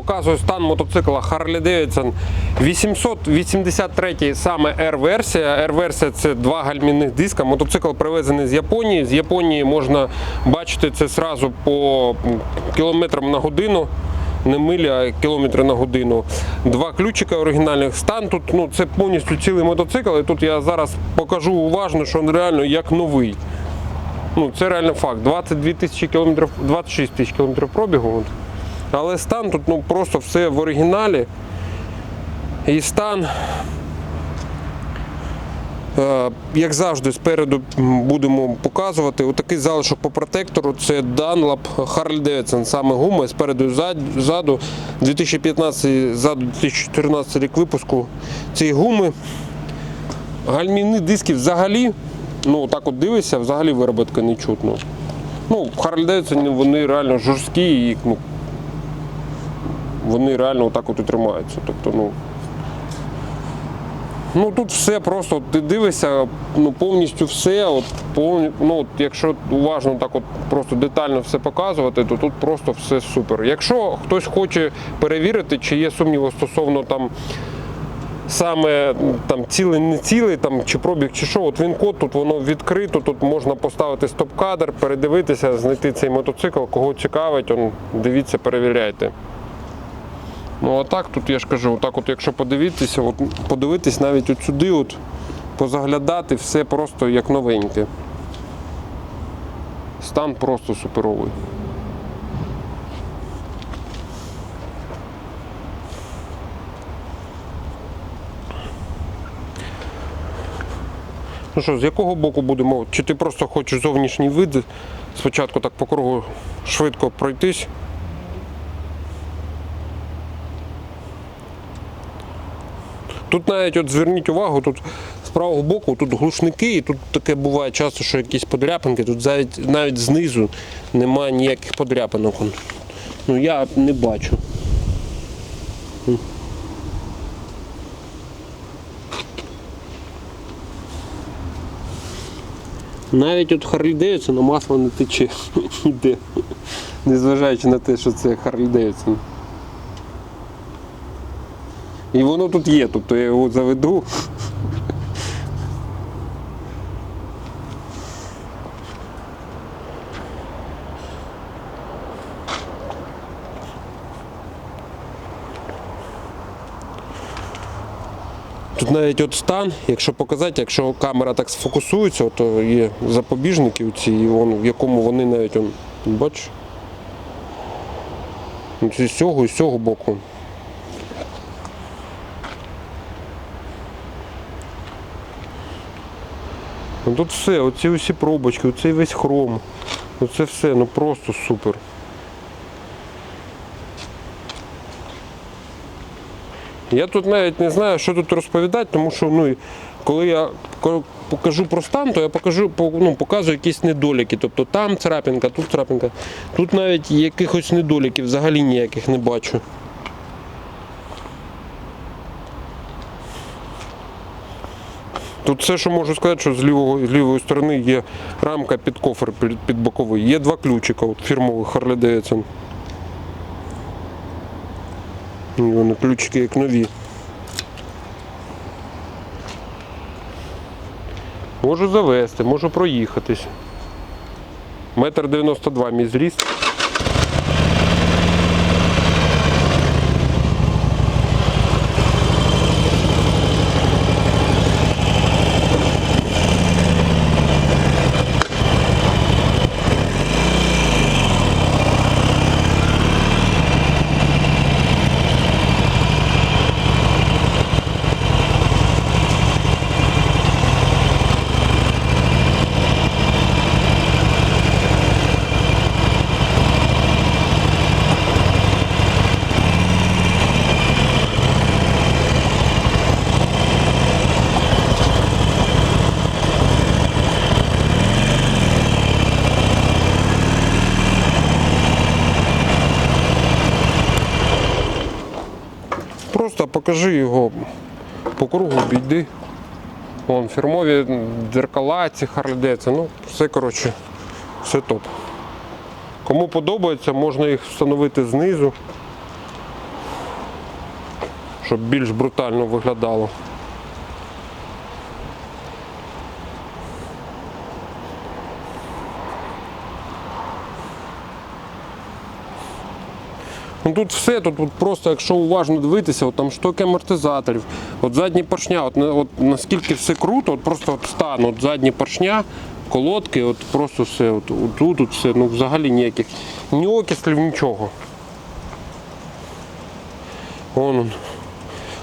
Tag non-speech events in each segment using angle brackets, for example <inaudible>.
Показую стан мотоцикла Harley Davidson 883 саме R-версія. R-версія це два гальмівних диска. Мотоцикл привезений з Японії. З Японії можна бачити це зразу по кілометрам на годину. Не милі, а кілометри на годину. Два ключика оригінальних. Стан тут ну, це повністю цілий мотоцикл. І тут я зараз покажу уважно, що він реально як новий. Ну, це реально факт. 22 тисячі кілометрів, 26 тисяч кілометрів пробігу. Але стан тут ну, просто все в оригіналі. І стан, е, як завжди, спереду будемо показувати. Отакий залишок по протектору це Dunlop Harley Davidson, саме гума, спереду і ззаду. 2015 ззаду 2014 рік випуску цієї гуми. Гальмівні диски взагалі, ну так от дивишся, взагалі вироботка не чутно. Ну, Harley Davidson, вони реально жорсткі і ну, вони реально отак от і тримаються. Тобто, ну, ну тут все просто, ти дивишся, ну повністю все. От, повні, ну, от, якщо уважно так от просто детально все показувати, то тут просто все супер. Якщо хтось хоче перевірити, чи є сумніви стосовно там саме там цілий, не цілий, там чи пробіг, чи що, от він код, тут воно відкрито, тут можна поставити стоп-кадр, передивитися, знайти цей мотоцикл, кого цікавить, он, дивіться, перевіряйте. Ну а так тут я ж кажу, отак от якщо подивитися, от, подивитись навіть от сюди, от, позаглядати, все просто як новеньке. Стан просто суперовий. Ну що, з якого боку будемо? Чи ти просто хочеш зовнішній вид спочатку так по кругу швидко пройтись? Тут навіть от зверніть увагу, тут з правого боку тут глушники, і тут таке буває часто, що якісь подряпинки, тут навіть, навіть знизу немає ніяких подряпинок. Ну я не бачу. Навіть от Харлі Девідсон на масло не тече. <laughs> Незважаючи на те, що це Харлі Девідсон. І воно тут є, тобто я його заведу. Тут навіть от стан, якщо показати, якщо камера так сфокусується, то є запобіжники ці, і в якому вони навіть он, бачиш? Ну, З цього і з цього боку. Ну, тут все, оці усі пробочки, оцей весь хром. Оце все, ну просто супер. Я тут навіть не знаю, що тут розповідати, тому що ну, коли я покажу про стан, то я покажу, ну, показую якісь недоліки. Тобто там царапинка, тут царапинка. Тут навіть якихось недоліків взагалі ніяких не бачу. Тут все, що можу сказати, що з лівого, з лівої сторони є рамка під кофр під, під боковий. Є два ключика от, фірмових Harley Davidson. Вони ключики як нові. Можу завести, можу проїхатись. Метр 92 мій зріст. покажи його по кругу, обійди. Вон фірмові дзеркала, ці харлідеці, ну все коротше, все топ. Кому подобається, можна їх встановити знизу, щоб більш брутально виглядало. Ну тут все, тут, от просто, якщо уважно дивитися, от там штоки амортизаторів, от задні поршня, от, от наскільки все круто, от просто от стан, от задні поршня, колодки, от просто все, от, от тут, тут все, ну взагалі ніяких, ні окислів, нічого. Вон он.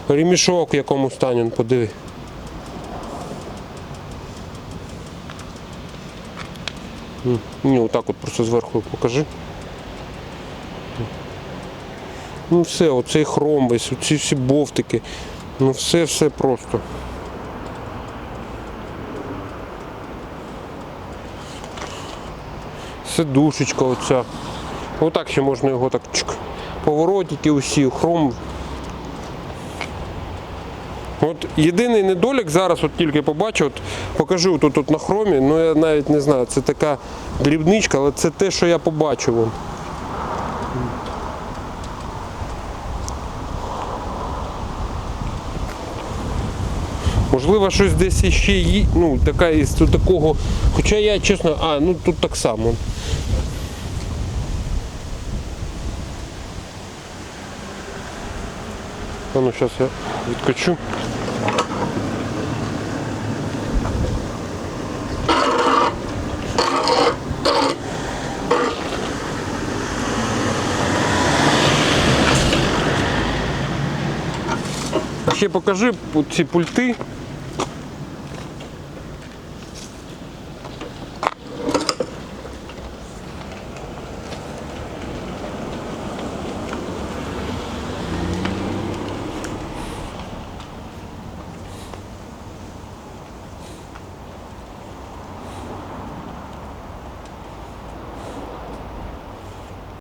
Ремішок в якому стані, подиви. М, Ні, отак от просто зверху покажи. Ну все, оцей хром весь, оці всі бовтики. Ну все, все просто. Сидушечка оця. Отак ще можна його так чик. Поворотики усі, хром. От єдиний недолік зараз, от тільки побачив, от покажу тут, тут на хромі, ну я навіть не знаю, це така дрібничка, але це те, що я побачив. Можливо, щось десь іще є, ну, така із такого. Хоча я чесно, а, ну тут так само. А ну зараз я відкачу. Ще покажи ці пульти.